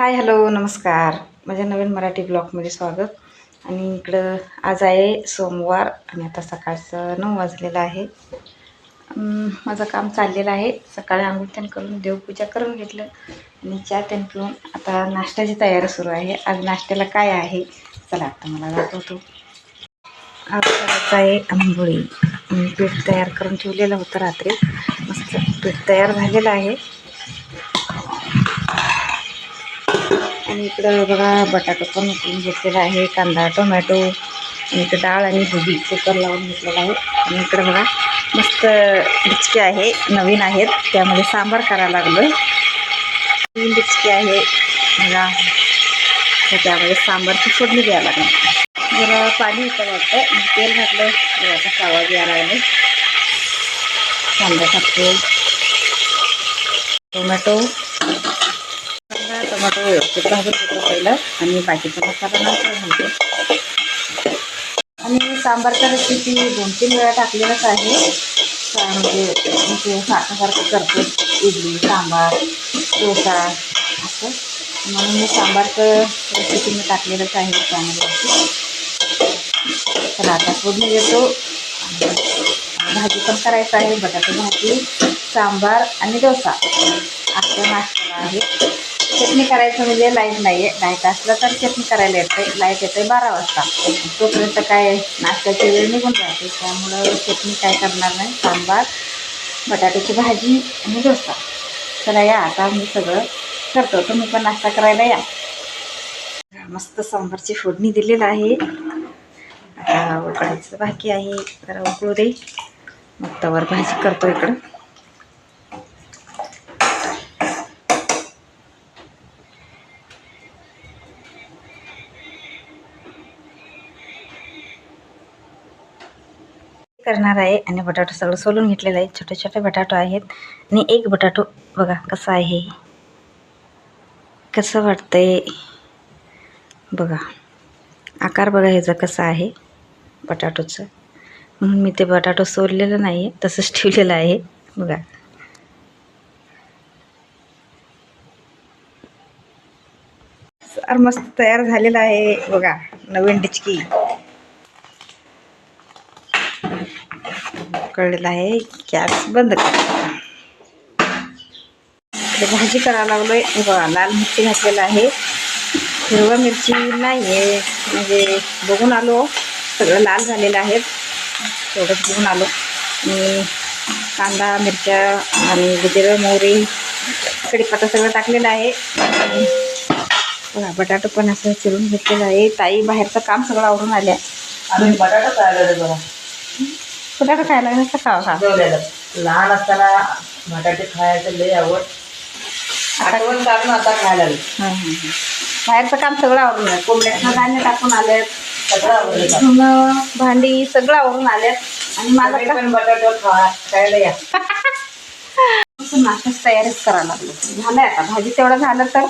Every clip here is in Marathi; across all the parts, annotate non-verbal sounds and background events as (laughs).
हाय हॅलो नमस्कार. माझ्या नवीन मराठी ब्लॉगमध्ये स्वागत. आणि इकडं आज आहे सोमवार आणि आता सकाळचं नऊ वाजलेलं आहे. माझं काम चाललेलं आहे. सकाळी आंघोळ त्यान करून देवपूजा करून घेतलं आणि चहा त्यान पिऊन आता नाश्त्याची तयारी सुरू आहे. आज नाश्त्याला काय आहे? चला आता मला दाखवतो. आज करायचं आहे आंबोळी पीठ तयार करून ठेवलेलं होतं रात्री. मस्त पीठ तयार झालेलं आहे. आणि इकडं बघा बटाटा पण उकळून घेतलेला आहे कांदा टोमॅटो आणि इकडं डाळ आणि दुधी कुकर लावून घेतलेला आहे. आणि इकडं बघा मस्त डिचके आहे नवीन आहेत त्यामध्ये सांबार करायला लागलो तीन डिचके आहे बघा. तर त्यामध्ये सांबारची फोडणी द्यावं लागणार जरा पाणी होतं वाटतं तेल घातलं बघा सावाज यायला लागले. कांदा टाकतो. टोमॅटो टोमॅटो व्यवस्थित भाजून घेतो पहिलं आणि बाकीचा मसाला नंतर घालतो. आणि सांबारच्या रेसिपी दोन तीन वेळा टाकलेलंच आहे. सा- म्हणजे म्हणजे सारखं सारखं इडली सांबार डोसा असं. म्हणून मी सांबारचं रेसिपी मी टाकलेलंच आहे चॅनलवरती तर आता फोडणी देतो. आणि भाजी पण करायचं आहे. बटाटे भाजी सांबार आणि डोसा. आजच्या नाश्त्याला आहे. चटणी करायचं म्हणजे लाइट नाही आहे लाइट असलं तर चटणी करायला येते लाइट येते बारा वाजता. तोपर्यंत काय नाश्त्याची वेळ निघून जाते. त्यामुळं चटणी काय करणार नाही. सांबार बटाट्याची भाजी आणि डोसा. चला या आता मी सगळं करतो. तुम्ही पण नाश्ता करायला या. मस्त सांबारची फोडणी दिलेलं आहे. आता बाकी आहे. जरा उकळू दे. मग तवर भाजी करतो इकडं. करणार आहे आणि बटाटो सगळं सोलून घेतलेलं आहे. छोटे छोटे बटाटो आहेत. आणि एक बटाटो बघा कसा आहे कसं वाटतंय? बघा. आकार बघा ह्याचा कसा आहे बटाटोचं. म्हणून मी ते बटाटो सोललेलं नाही आहे तसंच ठेवलेलं आहे. बघा. सर मस्त तयार झालेला आहे. बघा नवीन डिचकी. कळलेलं आहे. गॅस बंद करायचा भाजी करायला लागलोय. बघा लाल मिरची घातलेलं आहे. हिरवा मिरची नाही आहे म्हणजे बघून आलो. सगळं लाल झालेलं आहे. तेवढंच बघून आलो. आणि कांदा मिरच्या आणि जिरं मोहरी कडीपत्ता सगळं टाकलेलं आहे. आणि बघा पण असं चिरून घेतलेलं आहे. ताई बाहेरचं काम सगळं आवरून आल्या. आहे बटाटा बघा. बघा बटाटा खायला नसतं खावा खा जेवलेलं लहान असताना बटाटे खायचं लय आवड. आठवण काढून आता खायला लागले. हं, हं, हं. बाहेरचं काम सगळं आवरून आहे कोंबड्यातनं धान्य टाकून आलेत. सगळं आवडलं धुणं भांडी सगळं आवरून आलेत. आणि माझं तुम्ही का पण बटाटे खा खायला या. नाश्ताच तयारीच करायला लागलो. झालंय आता. भाजी तेवढं झालं तर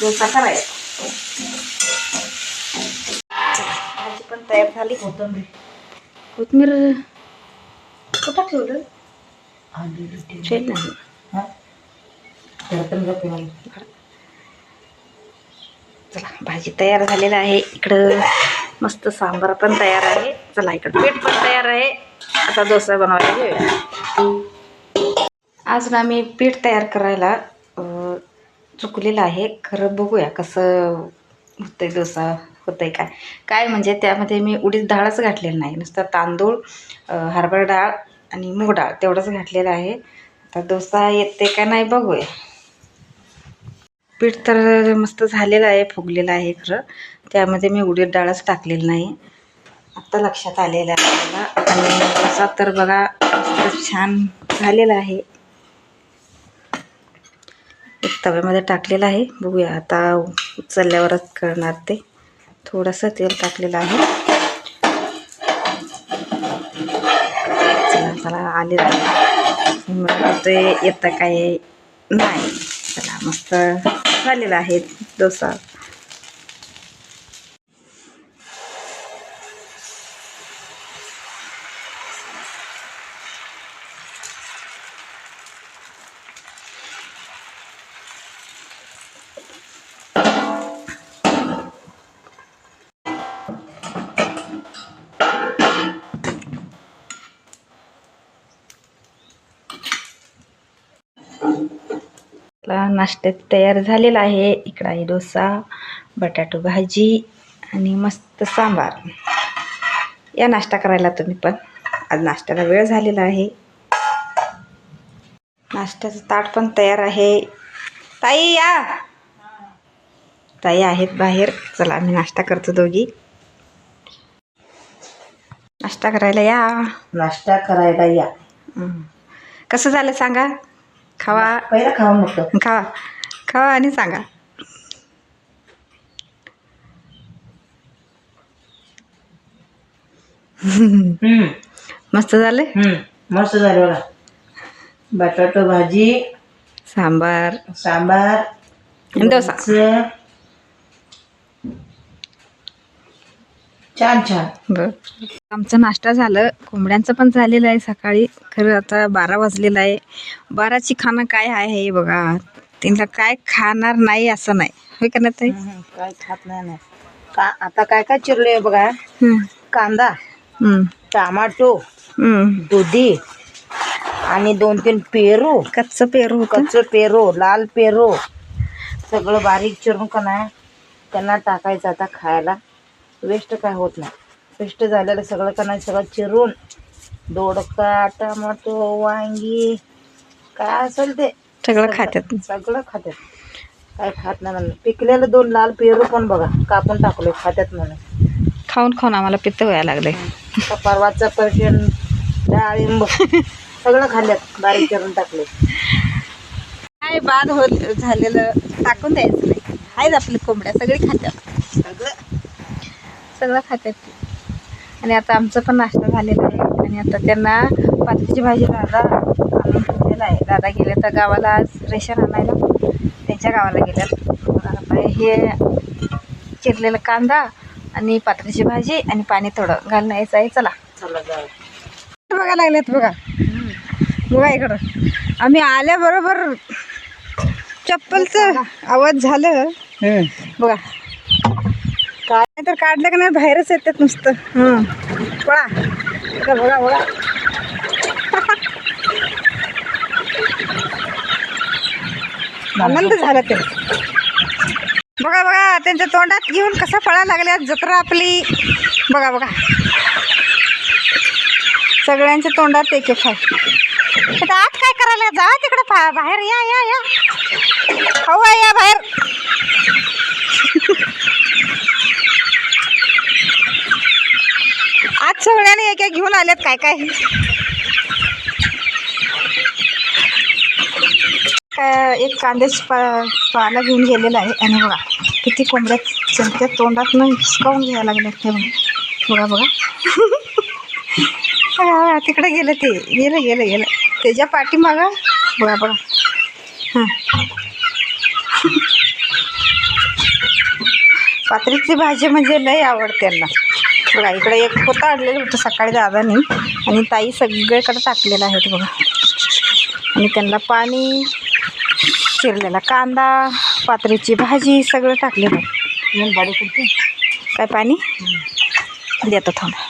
डोसा करायचा. भाजी पण तयार झाली. कोथिंबीर. कोथमीर कुठं ठेवलं. ठेवलं नाही. चला भाजी तयार झालेलं आहे इकडं. मस्त सांबार पण तयार आहे. चला इकडं पीठ पण तयार आहे. आता डोसा बनवायला घेऊया आज ना मी पीठ तयार करायला चुकलेलं आहे. खरं बघूया कसं होतंय डोसा. होतंय काय? काय म्हणजे त्यामध्ये मी उडीद डाळच घातलेलं नाही. नुसतं तांदूळ हरभर हरभरा डाळ आणि मूग डाळ तेवढंच घातलेलं आहे. आता डोसा येते का नाही बघूया. पीठ तर मस्त झालेलं आहे फुगलेलं आहे खरं. त्यामध्ये मी उडीद डाळच टाकलेलं नाही. आत्ता लक्षात आलेलं आहे मला. आणि डोसा तर बघा मस्त छान झालेला आहे. एक तव्यामध्ये टाकलेलं आहे. बघूया आता उचलल्यावरच करणार ते. थोडंसं तेल टाकलेलं आहे. चला चला आले ते येतं काय? नाही. चला मस्त झालेला आहे डोसा. आपला नाश्ता तयार झालेला आहे. इकडं आहे डोसा बटाटो भाजी आणि मस्त सांबार. या नाश्ता करायला तुम्ही पण. आज नाश्त्याला वेळ झालेला आहे. नाश्त्याचं ताट पण तयार आहे. ताई या. ताई आहेत बाहेर. चला आम्ही नाश्ता करतो दोघी. नाश्ता करायला या. नाश्ता करायला या. कसं झालं सांगा? खावा. पहिला खाऊन बघतो खावा. खावा आणि सांगा. मस्त झालं? मस्त झालं बघा. बटाटो भाजी सांबार. सांबार डोसा. छान छान. बर. आमचं नाश्ता झालं. कोंबड्यांचं पण झालेलं आहे सकाळी. खरं आता बारा वाजलेलं आहे. बाराची खाणं काय आहे हे बघा. त्यांना काय खाणार नाही असं नाही. होय का नाही काय खात नाही ना का आता काय काय चिरले बघा. कांदा. टमाटो. दुधी आणि दोन तीन पेरू. कच्चं पेरू कच्चं पेरू लाल पेरू. सगळं बारीक चिरून का नाही त्यांना टाकायचं आता खायला. वेस्ट काय होत नाही. वेस्ट झालेलं सगळं का नाही सगळं चिरून दोडका टमाटो वांगी काय असेल ते सगळं खात्यात. सगळं खात्यात. काय खात नाही म्हणून पिकलेलं दोन लाल पेरू पण बघा कापून टाकले खात्यात म्हणून. खाऊन खाऊन आम्हाला पित्त व्हायला लागले परवाचा पर्शन डाळिंब सगळं खाल्ल्यात बारीक चिरून टाकले काय बाद होत झालेलं टाकून द्यायचं नाही. आहेत आपली कोंबड्या सगळी खात्यात. सगळं सगळं खात्यात ते. आणि आता आमचं पण नाश्ता झालेला आहे. आणि आता त्यांना पातळीची भाजी दादा आणून ठेवलेला आहे. दादा गेले तर गावाला आज रेशन आणायला. त्यांच्या गावाला आता हे चिरलेला कांदा आणि पातळीची भाजी आणि पाणी थोडं घालून यायचं आहे. चला. बघा लागलेत बघा. बघा इकडं. आम्ही आल्याबरोबर चप्पलचं आवाज झालं. बघा. नाहीतर काढलं का नाही बाहेरच येतात नुसतं. हं. पळा. बघा बघा बघा. आनंद झाला ते. बघा बघा त्यांच्या तोंडात घेऊन कसा पळा लागल्या जत्रा आपली. बघा बघा. सगळ्यांच्या तोंडात एक एक आहे. आता आत काय करायला? जा तिकडे पा- बाहेर या या या. हो या बाहेर (laughs) आज सगळ्याने एक एक घेऊन आलेत काय काय? एक कांद्याची पा पाला घेऊन गेलेला आहे. आणि बघा किती कोंबड्या त्यांच्या तोंडात हिसकावून घ्यायला लागल्यात ते बघा. बघा बघा. (laughs) बघा तिकडे गेलं ते. गेलं गेलं गेलं. त्याच्या पाठीमागं बघा बघा. हां. (laughs) पात्रीची भाजी म्हणजे लय आवडते त्यांना बघा इकडे एक पोतं आणलेलं होतं सकाळी दादानी. आणि ताई सगळीकडे टाकलेलं आहे ते बघा. आणि त्यांना पाणी चिरलेला कांदा पात्रीची भाजी सगळं टाकलेलं. आहे काय पाणी? देतो थांबा.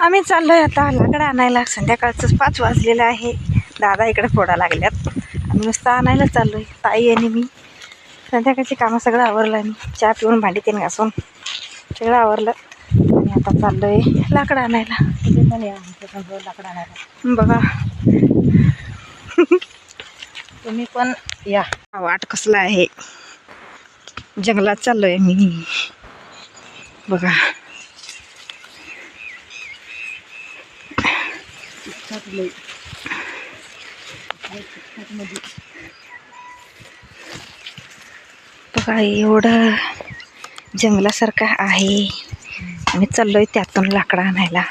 आम्ही चाललोय आता लाकडं आणायला. संध्याकाळचं पाच वाजलेलं आहे. दादा इकडे फोडा लागल्यात. आम्ही नुसतं आणायला चाललोय ताई आणि मी. संध्याकाळची कामं सगळं आवरलं आणि चहा पिऊन भांडी तीन घासून सगळं आवरलं. आणि आता चाललोय लाकडं आणायला. लाकडं आणायला. बघा. तुम्ही पण या. वाट कसला आहे? जंगलात चाललोय मी. बघा. बघा एवढं जंगलासारखं आहे. आम्ही चाललो आहे त्यातून लाकडं आणायला.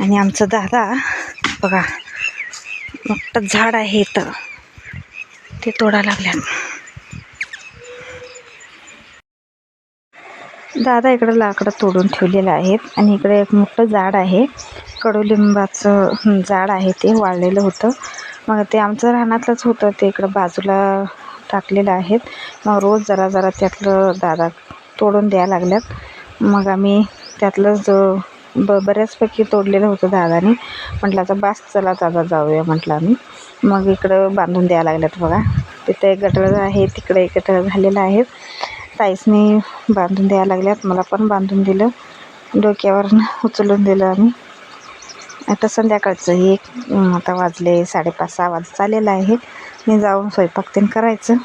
आणि आमचं दादा बघा मोठं झाड आहे इथं. ते तोडा लागल्यात. दादा इकडं लाकडं तोडून ठेवलेलं आहेत आणि इकडे एक मोठं झाड आहे. कडुलिंबाचं झाड आहे ते वाळलेलं होतं. मग ते आमचं रानातलंच होतं ते इकडं बाजूला टाकलेलं आहेत. मग रोज जरा जरा त्यातलं दादा तोडून द्यायला लागल्यात. मग आम्ही त्यातलंच ब बऱ्याचपैकी तोडलेलं होतं दादाने. म्हटलं आता बास चला दादा जाऊया म्हटलं आम्ही. मग इकडं बांधून द्यायला लागल्यात बघा. तिथे एक गटर आहे तिकडे एक गटर झालेलं आहे. ताईसनी बांधून द्यायला लागल्यात. मला पण बांधून दिलं. डोक्यावरून उचलून दिलं आम्ही. आता संध्याकाळचं एक आता वाजले साडेपाच सहा वाजता चाललेलं आहे. मी जाऊन स्वयंपाक तेन करायचं.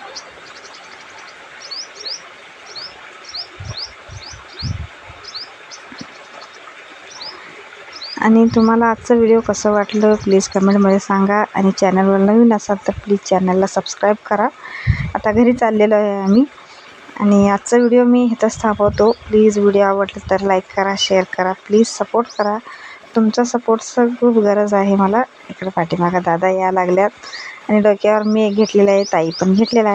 आणि तुम्हाला आजचं व्हिडिओ कसं वाटलं प्लीज कमेंटमध्ये सांगा. आणि चॅनलवर नवीन असाल तर प्लीज चॅनलला सबस्क्राईब करा. आता घरी चाललेलो आहे आम्ही. आणि आजचा व्हिडिओ मी इथंच थांबवतो. प्लीज व्हिडिओ आवडला तर लाईक करा शेअर करा. प्लीज सपोर्ट करा. तुमचा सपोर्टचं खूप गरज आहे मला. इकडे पाठीमागा दादा या लागल्यात. आणि डोक्यावर मी एक घेतलेला आहे ताई पण घेतलेला आहे.